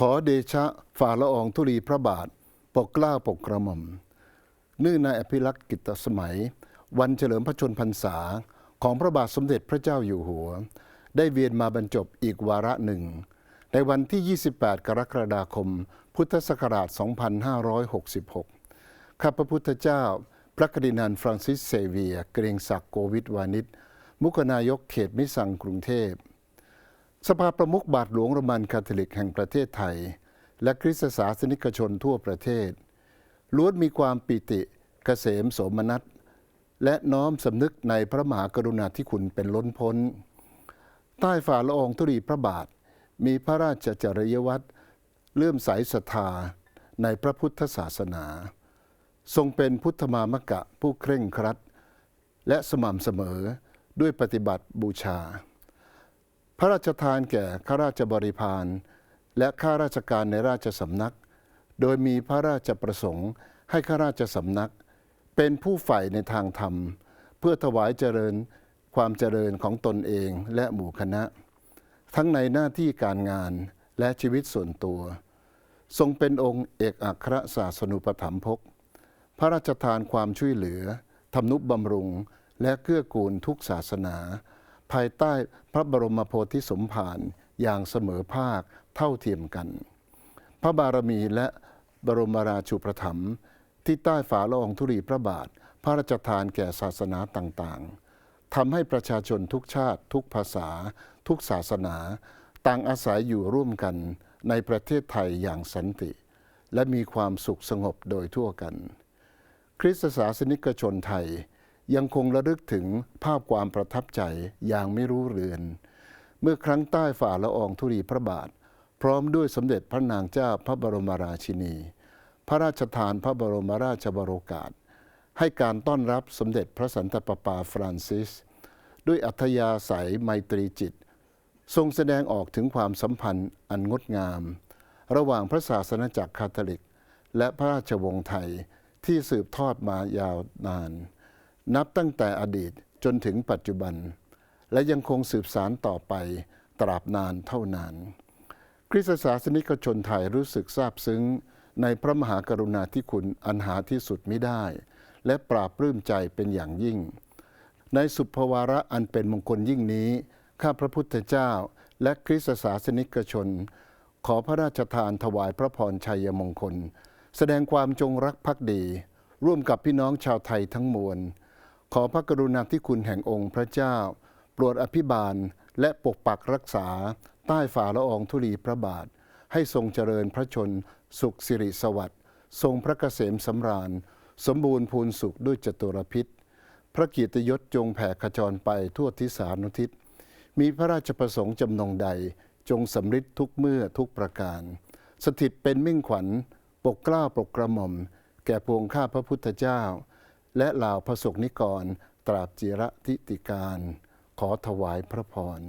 ขอเดชะฝ่าละอองธุลีพระบาท ปกกล้าปกกระหม่อมเนื่องในอภิรักษ์กิตสมัย วันเฉลิมพระชนพรรษาของพระบาทสมเด็จพระเจ้าอยู่หัว ได้เวียนมาบรรจบอีกวาระหนึ่ง ในวันที่ 28 กรกฎาคม พุทธศักราช 2566 ข้าพระพุทธเจ้า พระกดินันฟรานซิสเซเวีย เกรงศักดิ์โกวิทวานิชมุขนายกเขตมิสังกรุงเทพ สภาประมุขบาทหลวงโรมันคาทอลิกแห่งประเทศไทย และคริสตศาสนิกชนทั่วประเทศ ล้วนมีความปิติเกษมสมนัสและน้อมสำนึกในพระมหากรุณาธิคุณเป็นล้นพ้น ใต้ฝ่าละอองธุลีพระบาท มีพระราชจริยวัตรเลื่อมใสศรัทธาในพระพุทธศาสนา ทรงเป็นพุทธมามกะผู้เคร่งครัด และสม่ำเสมอด้วยปฏิบัติบูชา ระราชทานแก่ข้าราชบริพารและข้าราชการในราชสำนัก โดยมีพระราชประสงค์ให้ข้าราชสำนัก เป็นผู้ใฝ่ในทางธรรม เพื่อถวายเจริญความเจริญของตนเองและหมู่คณะ ทั้งในหน้าที่การงานและชีวิตส่วนตัว ทรงเป็นองค์เอกอัครศาสนุปถัมภกพระราชทานความช่วยเหลือทำนุบำรุงและเกื้อกูลทุกศาสนา ภายใต้พระบรมโพธิสมภารอย่างเสมอภาคเท่าเทียมกัน พระบารมีและบรมราชูปถัมภ์ที่ใต้ฝาละอองธุลีพระบาท พระราชทานแก่ศาสนาต่างๆทำให้ประชาชนทุกชาติ ทุกภาษา ทุกศาสนา ต่างอาศัยอยู่ร่วมกันในประเทศไทยอย่างสันติ และมีความสุขสงบโดยทั่วกัน คริสตศาสนิกชนไทย ยังคงระลึกถึงภาพความประทับใจอย่างไม่รู้เรือน เมื่อครั้งใต้ฝ่าละอองธุลีพระบาท พร้อมด้วยสมเด็จพระนางเจ้าพระบรมราชินี พระราชทานพระบรมราชบโรกาส ให้การต้อนรับสมเด็จพระสันตะปาปาฟรานซิส ด้วยอัธยาศัยไมตรีจิต ทรงแสดงออกถึงความสัมพันธ์อันงดงาม ระหว่างพระศาสนาจักรคาทอลิก และพระราชวงศ์ไทยที่สืบทอดมายาวนาน นับตั้งแต่อดีตจนถึงปัจจุบัน และยังคงสืบสารต่อไปตราบนานเท่านาน คริสตศาสนิกชนไทยรู้สึกซาบซึ้ง ในพระมหากรุณาธิคุณอันหาที่สุดไมิได้ และปราบปลื้มใจเป็นอย่างยิ่ง ในสุภวาระอันเป็นมงคลยิ่งนี้ ข้าพระพุทธเจ้าและคริสตศาสนิกชน ขอพระราชทานถวายพระพรชัยมงคล แสดงความจงรักภักดี ร่วมกับพี่น้องชาวไทยทั้งมวล ขอพระกรุณาธิคุณแห่งองค์พระเจ้า โปรดอภิบาลและปกปักรักษา ใต้ฝ่าละอองธุลีพระบาท ให้ทรงเจริญพระชน สุขสิริสวัสดิ์ทรงพระเกษมสำราญ สมบูรณ์พูนสุขด้วยจตุรพิษ พระเกียรติยศจงแผ่ขจรไปทั่วทิศานุทิศ มีพระราชประสงค์จำนงใด จงสำฤทธิ์ทุกเมื่อทุกประการ สถิตเป็นมิ่งขวัญ ปกกล้าปกกระหม่อม แก่พวงข้าพระพุทธเจ้า และเหล่าพระสงฆ์นิกร ตราบจิระทิติการ ขอถวายพระพร